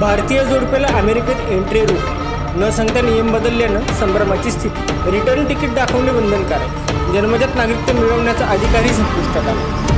भारतीय जोडप्याला अमेरिकेत एंट्री रोखली न सांगता नियम बदलल्यानं संभ्रमाची स्थिती. रिटर्न तिकीट दाखवणे बंधनकारक. जन्मजात नागरिकत्व मिळवण्याचा अधिकारही संपुष्टात आला.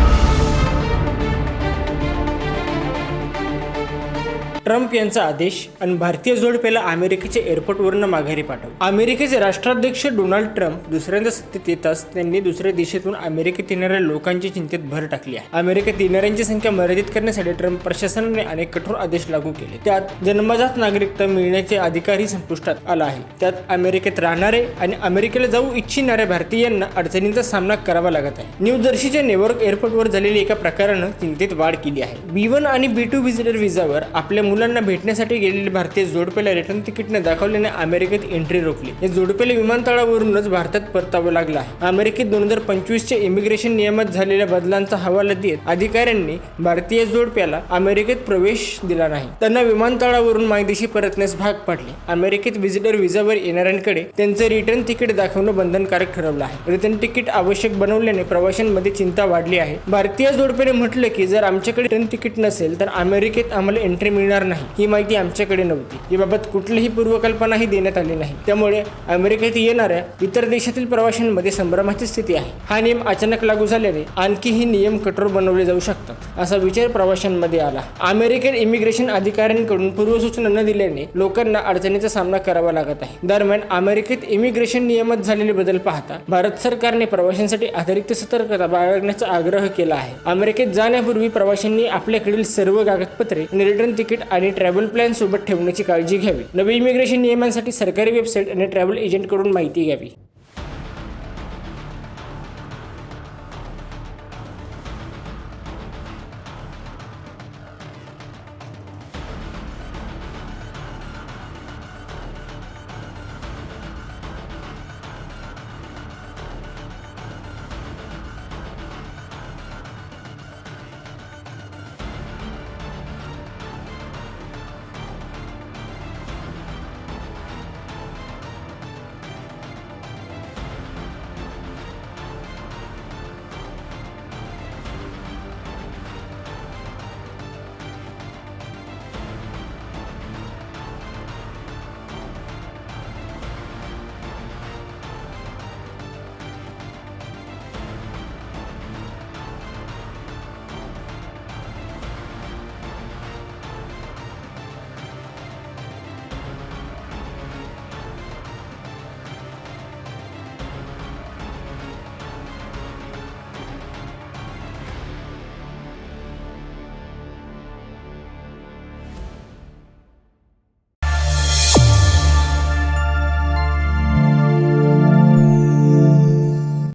ट्रम्प यांचा आदेश आणि भारतीय जोडप्याला अमेरिकेच्या एअरपोर्टवरून माघारी पाठव अमेरिकेचे राष्ट्राध्यक्ष डोनाल्ड ट्रम्प दुसऱ्यांदा सत्तेत येताच त्यांनी दुसऱ्या देशातून अमेरिकेत येणाऱ्या लोकांची चिंतेत भर टाकली आहे. अमेरिकेत येणाऱ्यांची संख्या मर्यादित करण्यासाठी ट्रम्प प्रशासनाने अनेक कठोर आदेश लागू केले. त्यात जन्मजात नागरिकता मिळण्याचे अधिकारही संपुष्टात आला आहे. त्यात अमेरिकेत राहणारे आणि अमेरिकेला जाऊ इच्छिणाऱ्या भारतीयांना अडचणींचा सामना करावा लागत आहे. न्यू जर्सीच्या नेवर्क एअरपोर्टवर झालेल्या एका प्रकारानं चिंतेत वाढ केली आहे. बी वन आणि बी टू व्हिजिटर व्हिसावर आपल्या मुलांना भेटण्यासाठी गेलेले भारतीय जोडपेला रिटर्न तिकीटने दाखवल्याने अमेरिकेत एंट्री रोखली. या जोडपेले विमानतळावरूनच भारतात परतावं लागलं आहे. अमेरिकेत दोन हजार पंचवीसच्या इमिग्रेशन नियमात झालेल्या बदलांचा हवाला देत अधिकाऱ्यांनी भारतीय जोडप्याला अमेरिकेत प्रवेश दिला नाही. त्यांना विमानतळावरून मायदेशी परतण्यास भाग पाडले. अमेरिकेत व्हिजिटर व्हिसावर येणाऱ्यांकडे त्यांचे रिटर्न तिकीट दाखवणं बंधनकारक ठरवलं आहे. रिटर्न तिकीट आवश्यक बनवल्याने प्रवाशांमध्ये चिंता वाढली आहे. भारतीय जोडप्याने म्हटलं की जर आमच्याकडे रिटर्न तिकीट नसेल तर अमेरिकेत आम्हाला एंट्री मिळणार नाही. ही माहिती आमच्याकडे नव्हती. याबाबत कुठलीही पूर्वकल्पनाही देण्यात आली नाही. त्यामुळे अमेरिकेत येणाऱ्या इतर देशातील प्रवाशांमध्ये संभ्रमाची स्थिती आहे. हा नियम अचानक लागू झाल्याने आणखीही नियम कठोर बनवले जाऊ शकतात असा विचार प्रवाशांमध्ये आला. अमेरिकन इमिग्रेशन अधिकाऱ्यांकडून पूर्वसूचना न दिल्याने लोकांना अडचणीचा सामना करावा लागत आहे. दरम्यान अमेरिकेत इमिग्रेशन नियमात झालेले बदल पाहता भारत सरकारने प्रवाशांसाठी अतिरिक्त सतर्कता बाळगण्याचा आग्रह केला आहे. अमेरिकेत जाण्यापूर्वी प्रवाशांनी आपल्याकडील सर्व कागदपत्रे आणि रिटर्न तिकीट आणि ट्रॅव्हल प्लॅन सोबत ठेवण्याची काळजी घ्यावी. नवी इमिग्रेशन नियमांसाठी सरकारी वेबसाईट आणि ट्रॅव्हल एजंटकडून माहिती घ्यावी.